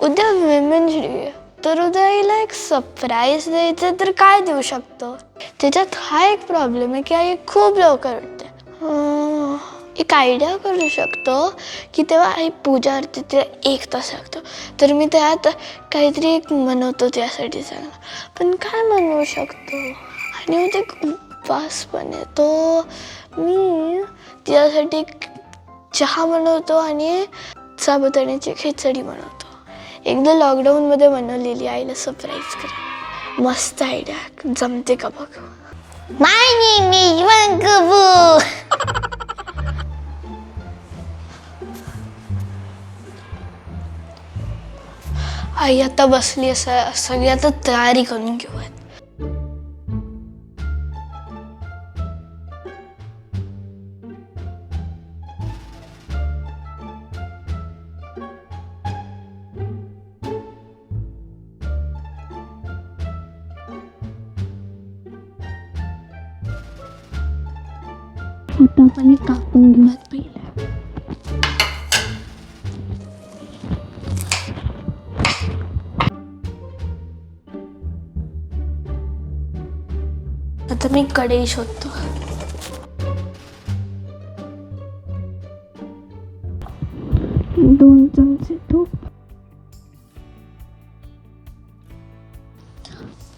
उद्या women's day आहे. तर उद्या आईला एक सरप्राईज द्यायचं तर काय देऊ शकतो? त्याच्यात हा एक प्रॉब्लेम आहे की आई खूप लवकर उठते. एक आयडिया करू शकतो की तेव्हा आई पूजा आरती तिला एक तास लागतो. तर मी त्यात काहीतरी एक मनवतो त्यासाठी चांगलं पण काय मनवू शकतो? आणि मग ते एक उपवास पण येतो मी त्यासाठी एक चहा बनवतो आणि साबुदाण्याची खिचडी बनवतो. एकदा लॉकडाऊनमध्ये बनवलेली आईला सरप्राईज करा. मस्त आयडिया जमते का बघ? Name is Mangabu. आई आता बसली असं सगळी आता तयारी करून घेऊयात. आता आपण हे कापून घेऊयात पहिलं. आता मी कढई शोधतो. दोन चमचे तूप.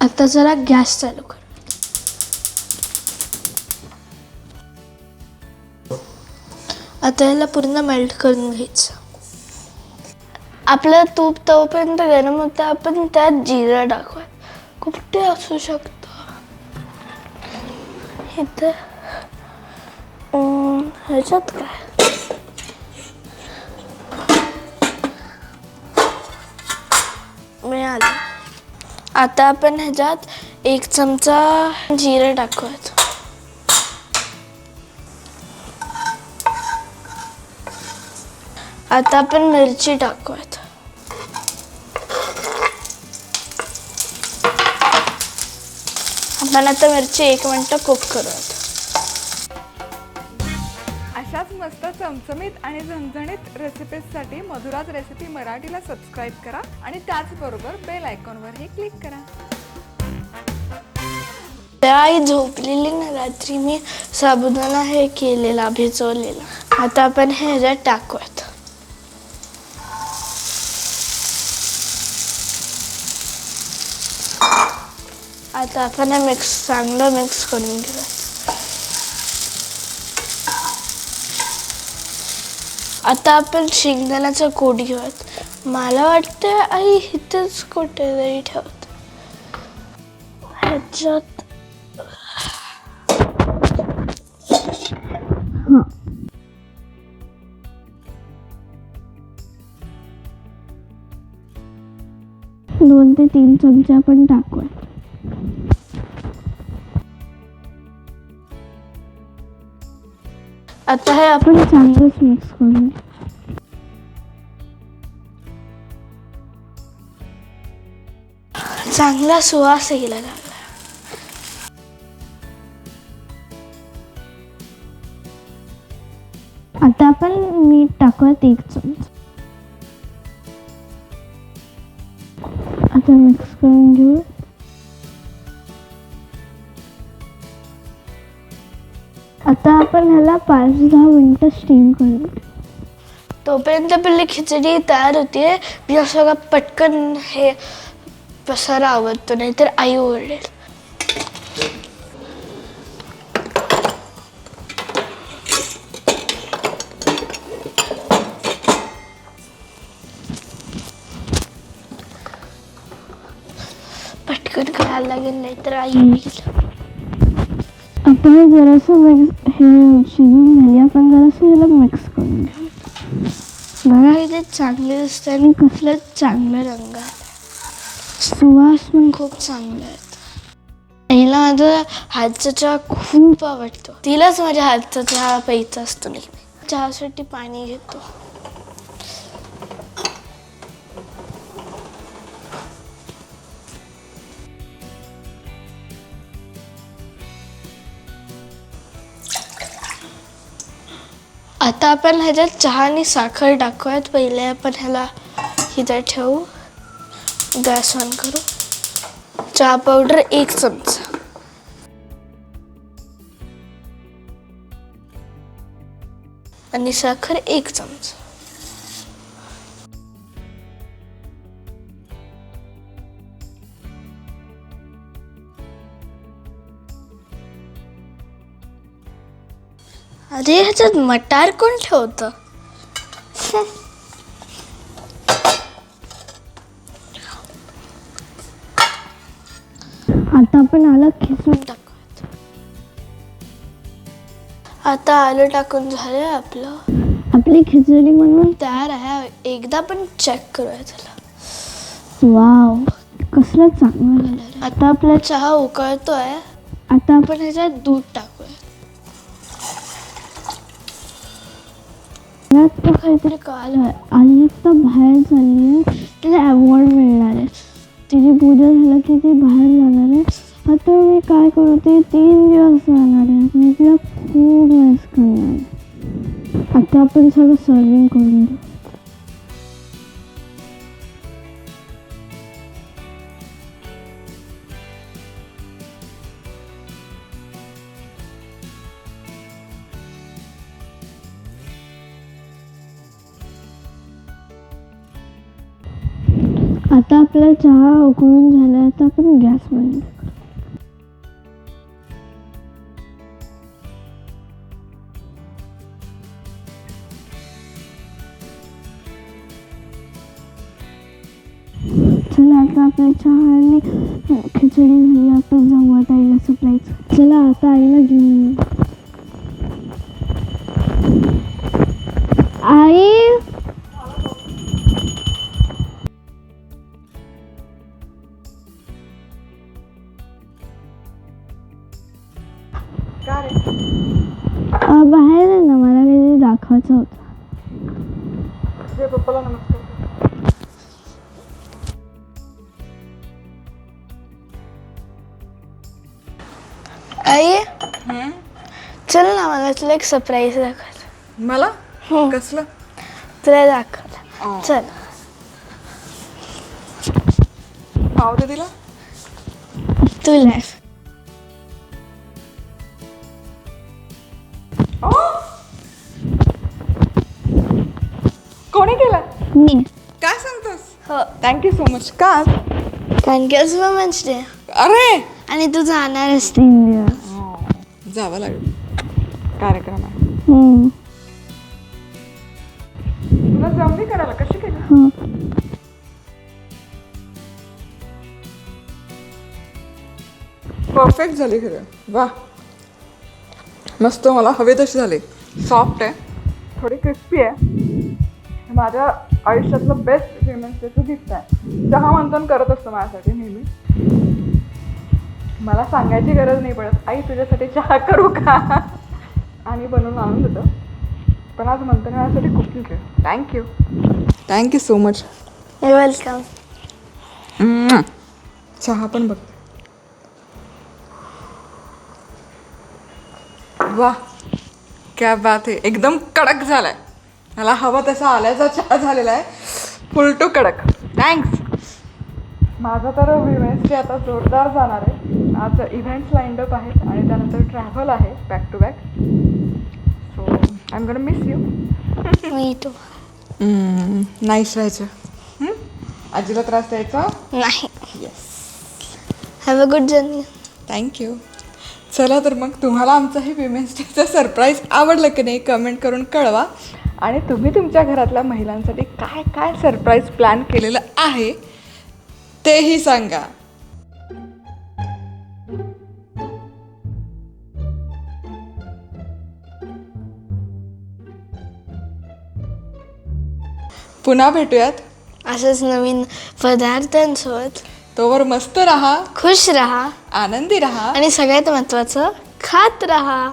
आता जरा गॅस चालू कर. आता याला पूर्ण मेल्ट करून घ्यायचं. आपलं तूप तोपर्यंत गरम होतं आपण त्यात जिरं टाकूया. कुठे असू शकतं? इथं ह्याच्यात काय? मिळालं. आता आपण ह्याच्यात एक चमचा जिरं टाकूयात. आता आपण मिरची टाकूयात. आपण आता मिरची एक मिनटं कुक करूयात. अशाच मस्त चमचमीत आणि झणझणीत रेसिपीजसाठी मधुराज रेसिपी मराठीला सबस्क्राईब करा आणि त्याचबरोबर बेल आयकॉनवरही क्लिक करा. त्या आई झोपलेली ना रात्री मी साबुदाणा हे केलेला भिजवलेला. आता आपण हे ह्याच्यात टाकूयात. आता आपण हे मिक्स चांगलं मिक्स करून घेऊया. आता आपण शेंगदाण्याचा कोट घेऊयात. मला वाटतं आई इथेच कुठेतरी ठेवत. ह्याच्यात दोन ते तीन चमचे आपण टाकूया. आता हे आपण चांगलंच मिक्स करून चांगला सुवास यायला लागला आता आपण मीठ टाकूयात एक चमचा. आता मिक्स करून घेऊ. आता आपण ह्याला पाच दहा मिनटं स्टीम करू. तोपर्यंत आपली खिचडी तयार होते. मी असं पटकन हे पसारा आवडतो नाही तर आई ओरडेल. पटकन करायला लागेल नाही तर आई येईल आपण जरासं मिक्स हे शिजून झाली आपण जरासं याला मिक्स करून घेऊ बघा इथे चांगले दिसतं आणि कसलं चांगलं रंग सुवास पण खूप चांगले आहेत आईला माझा हातचा चहा खूप आवडतो तिलाच माझ्या हातचा चहा प्यायचा असतो नेहमी चहासाठी पाणी घेतो आता आपण ह्याच्यात चहा आणि साखर टाकूयात. पहिले आपण ह्याला इथं ठेवू. गॅस ऑन करू. चहा पावडर एक चमचा. आणि साखर एक चमचा. अरे ह्याच्यात मटार कोण ठेवतं? आता आपण आलं खिसून. टाकूयात आता आलं टाकून झालं आपलं. आपली खिचडी म्हणून? तयार आहे. एकदा पण चेक करूया त्याला वाव कसलं चांगलं. झालं आता आपला चहा उकळतोय. आता आपण ह्याच्यात दूध टाकूया मला आता काहीतरी काल आहे आई आता बाहेर चालली आहे तिला अवॉर्ड मिळणार आहे तिची पूजा झालं की ती बाहेर जाणार आहे आता मी काय करू ते तीन दिवस राहणार आहे मी तिला खूप मिस करणार आहे आता आपण सगळं सर्विंग करून देऊ. आता आपला चहा उकळून झाला तर आपण गॅस बंद चला आता आपल्या चहा आणि खिचडी झाली. आपण जाऊ आता आईला सप्लायचं चला आता आईला घेऊन आई! का रे बाहेर आहे ना मला काहीतरी दाखवायचं होतं. पप्पाला नमस्कार. कर. आई चल ना मला तुला एक सरप्राईज दाखवत. मला? कसलं? तुला दाखवत. चल. पाव दे तिला. तुला. कोणी केलं? मी. काय सांगतोस? हो. थँक्यू सो मच का? कारण की आज वुमन्स डे अरे! आणि तू जाणारच तीन दिवस जावं लागेल. कार्यक्रम आहे. हम्म. तुला जमली करायला? कशी केली? हो. परफेक्ट झाली खरं. वा मस्त मला हवे तशी झाली. सॉफ्ट आहे. थोडी क्रिस्पी आहे. माझ्या आयुष्यातलं बेस्ट फेमस त्याचं गिफ्ट आहे. चहा मंथन करत असतं माझ्यासाठी नेहमी. मला सांगायची गरज नाही पडत. आई तुझ्यासाठी चहा करू का? आणि बनवून आणून देतं. पण आज मंथन माझ्यासाठी कुकिंग केलं thank you thank you so much welcome चहा पण बघ वा क्या बात आहे एकदम कडक झालाय मला हवा तसा आल्याचा चहा झालेला आहे. फुल टू कडक. थँक्स माझा तर डे आता जोरदार जाणार आहे. आज इव्हेंट्स लाईंड अप आहेत आणि त्यानंतर ट्रॅव्हल आहे back to back so I am gonna miss you मी तू नाईस राहायचं. हम्म? आजीला त्रास द्यायचा? नाही. Yes have a good journey thank you चला तर मग तुम्हाला आमचं हे विमेन्स डेचं सरप्राईज आवडलं की नाही कमेंट करून कळवा. आणि तुम्ही तुमच्या घरातल्या महिलांसाठी काय काय सरप्राईज प्लॅन केलेलं आहे तेही सांगा. पुन्हा भेटूयात. असंच नवीन पदार्थांसोबत. तोवर मस्त राहा. खुश राहा. आनंदी राहा. आणि सगळ्यात महत्वाचं खात राहा.